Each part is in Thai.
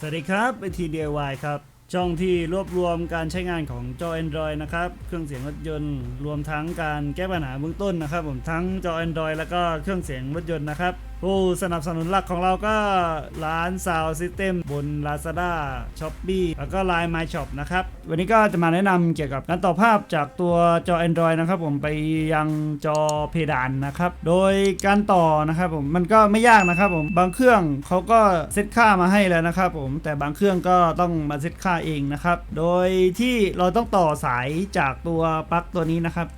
สวัสดีครับไอที DIY ครับช่องที่รวบรวมการใช้งานของจอ Android นะครับเครื่องเสียงรถยนต์รวมทั้งการแก้ปัญหาเบื้องต้นนะครับ ผมทั้งจอ Android แล้วก็เครื่องเสียงรถยนต์นะครับผู้สนับสนุนหลักของเราก็ร้าน Sound System บน Lazada Shopee แล้วก็ Line My Shop นะครับ วันนี้ก็จะมาแนะนำเกี่ยวกับการต่อภาพจากตัวจอ Android นะครับผมไปยังจอเพดานนะครับ โดยการต่อนะครับผมมันก็ไม่ยากนะครับผมบางเครื่องเขาก็เซตค่ามาให้แล้วนะครับผมแต่บางเครื่องก็ต้องมาเซตค่าเองนะครับ โดยที่เราต้องต่อสายจากตัวปลั๊กตัวนี้นะครับ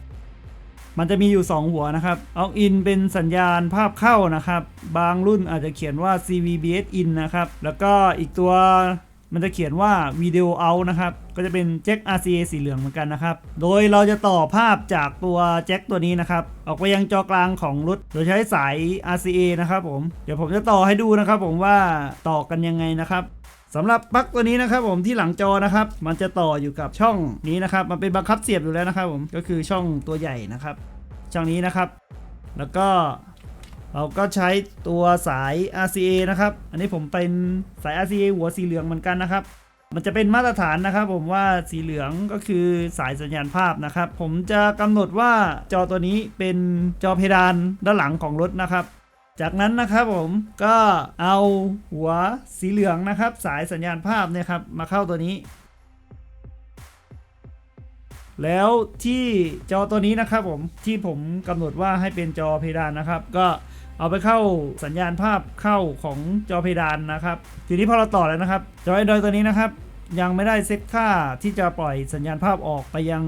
มันจะมีอยู่ 2 หัวนะครับเอาอินเป็นสัญญาณภาพเข้านะครับ บางรุ่นอาจจะเขียนว่า CVBS in นะครับ แล้วก็อีกตัว มันจะเขียนว่า Video out นะครับ ก็จะเป็นแจ็ค RCA สีเหลืองเหมือนกันนะครับ โดยเราจะต่อภาพจากตัวแจ็คตัวนี้นะครับ ออกไปยังจอกลางของรถ โดยใช้สาย RCA นะครับผม เดี๋ยวผมจะต่อให้ดูนะครับผมว่าต่อกันยังไงนะครับสำหรับปลั๊กตัวนี้นะครับผมที่หลังจอนะครับ มันจะต่ออยู่กับช่องนี้นะครับ มันเป็นบังคับเสียบอยู่แล้วนะครับผม ก็คือช่องตัวใหญ่นะครับ ช่องนี้นะครับ แล้วก็ เราก็ใช้ตัวสาย RCA นะครับ อันนี้ผมเป็นสาย RCA หัวสีเหลืองเหมือนกันนะครับ มันจะเป็นมาตรฐานนะครับ ผมว่าสีเหลืองก็คือสายสัญญาณภาพนะครับ ผมจะกำหนดว่าจอตัวนี้เป็นจอเพดานด้านหลังของรถนะครับ จากนั้นนะครับผมก็เอาหัวสีเหลืองนะครับ สายสัญญาณภาพเนี่ยครับมาเข้าตัวนี้แล้วที่จอตัวนี้นะครับผมที่ผมกำหนดว่าให้เป็นจอเพดานนะครับ ก็ เอาไปเข้าสัญญาณภาพเข้าของจอเพดานนะครับ ทีนี้พอเราต่อแล้วนะครับ จอ Android ตัวนี้นะครับ ยังไม่ได้เซตค่าที่จะปล่อยสัญญาณภาพออกไปยัง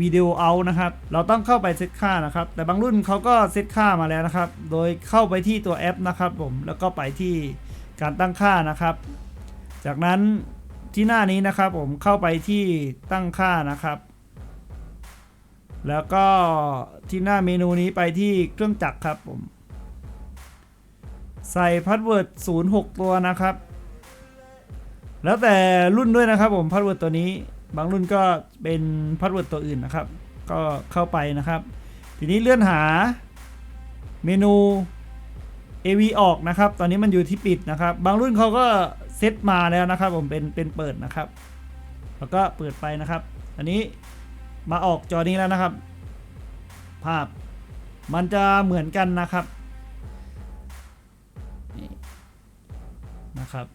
วิดีโอเอานะครับ เราต้องเข้าไปเซตค่านะครับ แต่บางรุ่นเขาก็เซตค่ามาแล้วนะครับ โดยเข้าไปที่ตัวแอปนะครับผม แล้วก็ไปที่การตั้งค่านะครับ จากนั้นที่หน้านี้นะครับผมเข้าไปที่ตั้งค่านะครับ แล้วก็ที่หน้าเมนูนี้ไปที่เครื่องจักรครับผม ใส่พาสเวิร์ด06 ตัวนะครับ แล้วแต่รุ่นด้วยนะครับผมพาสเวิร์ดตัวนี้ บางรุ่นก็เป็นพาสเวิร์ดตัวอื่นนะครับ ก็เข้าไปนะครับ ทีนี้เลื่อนหาเมนู AV ออกนะครับ ตอนนี้มันอยู่ที่ปิดนะครับ บางรุ่นเขาก็เซตมาแล้วนะครับ ผมเป็นเป็นเปิดนะครับ แล้วก็เปิดไปนะครับ อันนี้มาออกจอนี้แล้วนะครับ ภาพมันจะเหมือนกันนะครับ นะครับ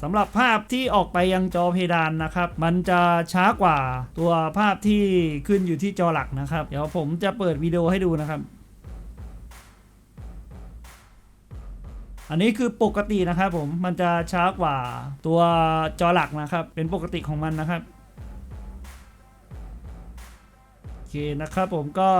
สำหรับภาพที่ออกไปยังจอเพดานนะครับ มันจะช้ากว่าตัวภาพที่ขึ้นอยู่ที่จอหลักนะครับ เดี๋ยวผมจะเปิดวิดีโอให้ดูนะครับ อันนี้คือปกตินะครับผม มันจะช้ากว่าตัวจอหลักนะครับ เป็นปกติของมันนะครับโอเคนะครับผมก็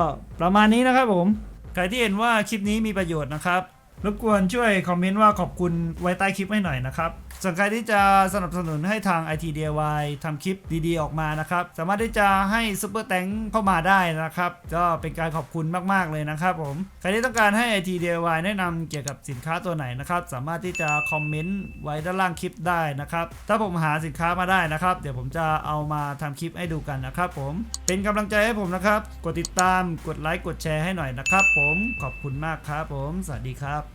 ประมาณนี้นะครับผม ใครที่เห็นว่าคลิปนี้มีประโยชน์นะครับ รบกวนช่วยคอมเมนต์ว่าขอบคุณไว้ใต้คลิปให้หน่อยนะครับส่วนใครที่จะสนับสนุนให้ทาง IT DIY ทำคลิปดีๆ ออกมานะครับ สามารถที่จะให้ซุปเปอร์แตงเข้ามาได้นะครับ ก็เป็นการขอบคุณมากๆเลยนะครับผม ใครที่ต้องการให้ IT DIY แนะนำเกี่ยวกับสินค้าตัวไหนนะครับ สามารถที่จะคอมเมนต์ไว้ด้านล่างคลิปได้นะครับ ถ้าผมหาสินค้ามาได้นะครับ เดี๋ยวผมจะเอามาทำคลิปให้ดูกันนะครับผม เป็นกำลังใจให้ผมนะครับ กดติดตาม กดไลค์ กดแชร์ให้หน่อยนะครับ ผม ขอบคุณมากครับผม สวัสดีครับ